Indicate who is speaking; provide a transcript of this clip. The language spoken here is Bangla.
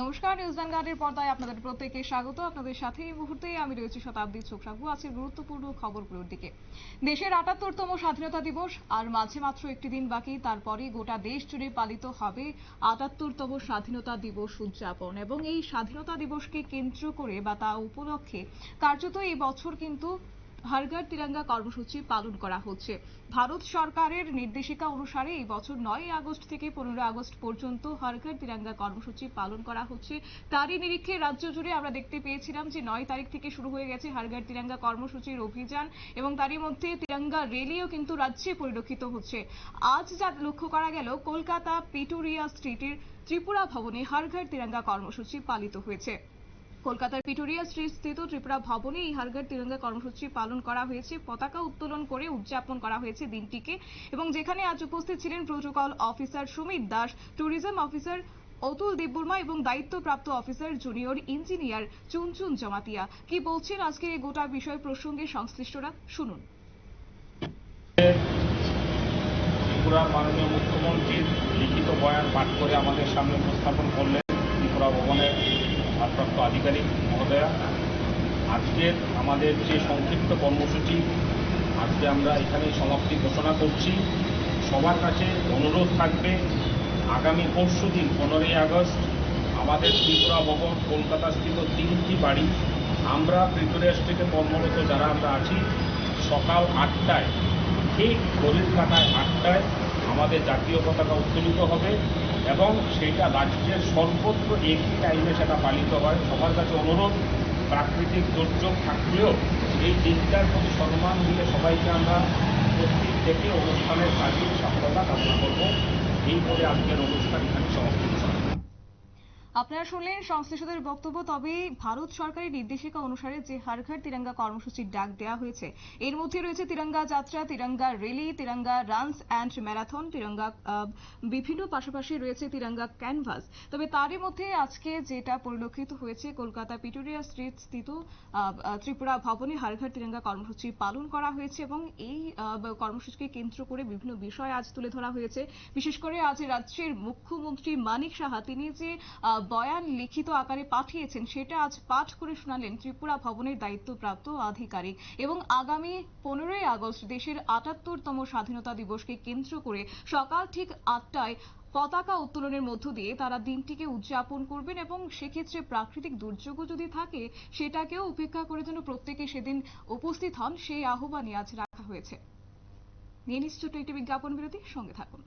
Speaker 1: নমস্কার, নিউজ ভ্যানগার্ডের পর্দায় আপনাদের প্রত্যেককে স্বাগত। আপনাদের সাথে এই মুহূর্তে আমি রয়েছি শতাব্দী চোখ রাখব গুরুত্বপূর্ণ খবরগুলোর দিকে। দেশের আটাত্তরতম স্বাধীনতা দিবস, আর মাঝে মাত্র একটি দিন বাকি তারপরে গোটা দেশ জুড়ে পালিত হবে আটাত্তরতম স্বাধীনতা দিবস উদযাপন। এবং এই স্বাধীনতা দিবসকে কেন্দ্র করে বা তা উপলক্ষে কার্যত এই বছর কিন্তু হরঘর তিরঙ্গা কর্মসূচি পালন করা হচ্ছে। ভারত সরকারের নির্দেশিকা অনুসারে এই বছর নয় আগস্ট থেকে পনেরো আগস্ট পর্যন্ত হরঘর তিরঙ্গা কর্মসূচি পালন করা হচ্ছে। তারই নিরিখে রাজ্য জুড়ে আমরা দেখতে পেয়েছিলাম যে নয় তারিখ থেকে শুরু হয়ে গেছে হরঘর তিরঙ্গা কর্মসূচির অভিযান এবং তারই মধ্যে তিরঙ্গা রেলিও কিন্তু রাজ্যে পরিলক্ষিত হচ্ছে। আজ যা লক্ষ্য করা গেল, কলকাতা পিটুরিয়া স্ট্রিটের ত্রিপুরা ভবনে হরঘর তিরঙ্গা কর্মসূচি পালিত হয়েছে। কলকাতার পিটোরিয়া স্ট্রিট স্থিত ত্রিপুরা ভবনে এই হারঘর তিরঙ্গা কর্মসূচি পালন করা হয়েছে। পতাকা উত্তোলন করে উদযাপন করা হয়েছে দিনটিকে এবং যেখানে আজ উপস্থিত ছিলেন protocol officer Sumit Das, tourism officer Atul Debbarma এবং দায়িত্বপ্রাপ্ত officer junior engineer Chunchun Jamatia. কি বলছেন আজকে এই গোটা বিষয় প্রসঙ্গে সংশ্লিষ্টরা? শুনুন।
Speaker 2: ত্রিপুরার মাননীয় মুখ্যমন্ত্রীর লিখিত বয়ান পাঠ করে আমাদের সামনে উপস্থাপন করলেন ত্রিপুরা ভবনের ভারপ্রাপ্ত আধিকারিক মহোদয়া আজকের আমাদের যে সংক্ষিপ্ত কর্মসূচি, আজকে আমরা এখানে সমাপ্তি ঘোষণা করছি। সবার কাছে অনুরোধ থাকবে, আগামী পরশু দিন, পনেরোই আগস্ট, আমাদের ত্রিপুরা ভবন কলকাতাস্থিত তিনটি বাড়ি। আমরা প্রিটোরিয়া স্ট্রিটে কর্মরত যারা আমরা আছি, সকাল আটটায়, ঠিক ঘড়ির কাটায় আটটায় আমাদের জাতীয় পতাকা উত্তোলিত হবে। এবং সেটা রাজ্যের সর্বত্র একই টাইমে সেটা পালিত হয় সবার কাছে অনুরোধ, প্রাকৃতিক দুর্যোগ থাকলেও এই দিনটার প্রতি সম্মান দিয়ে সবাইকে আমরা প্রত্যেক থেকে অনুষ্ঠানের কাজে সফলতা কামনা করব এই বলে আজকের অনুষ্ঠান এখানে।
Speaker 1: আপনারা শুনলেন সংশ্লিষ্টদের বক্তব্য, তবে ভারত সরকারের নির্দেশিকা অনুসারে যে হর ঘর তিরঙ্গা কর্মসূচির ডাক দেওয়া হয়েছে, এর মধ্যে রয়েছে Tiranga Yatra, Tiranga rally, Tiranga runs and marathon, Tiranga বিভিন্ন পাশাপাশি রয়েছে তিরঙ্গা ক্যানভাস। তবে তারই মধ্যে আজকে যেটা পরিলক্ষিত হয়েছে, কলকাতা পিটুরিয়া স্ট্রিট স্থিত ত্রিপুরা ভবনে হর ঘর তিরঙ্গা কর্মসূচি পালন করা হয়েছে এবং এই কর্মসূচিকে কেন্দ্র করে বিভিন্ন বিষয় আজ তুলে ধরা হয়েছে। বিশেষ করে আজ রাজ্যের মুখ্যমন্ত্রী মানিক সাহা, তিনি যে বয়ান লিখিত আকারে পাঠিয়েছেন, সেটা আজ পাঠ করে শোনালেন ত্রিপুরা ভবনের দায়িত্বপ্রাপ্ত আধিকারিক এবং আগামী পনেরোই আগস্ট দেশের আটাত্তরতম স্বাধীনতা দিবসকে কেন্দ্র করে সকাল ঠিক আটটায় পতাকা উত্তোলনের মধ্য দিয়ে তারা দিনটিকে উদযাপন করবেন এবং সেক্ষেত্রে প্রাকৃতিক দুর্যোগও যদি থাকে, সেটাকেও উপেক্ষা করে যেন প্রত্যেকে সেদিন উপস্থিত হন, সেই আহ্বানই আজ রাখা হয়েছে। নিয়ে নিশ্চয় একটি বিজ্ঞাপন বিরতি, সঙ্গে থাকুন।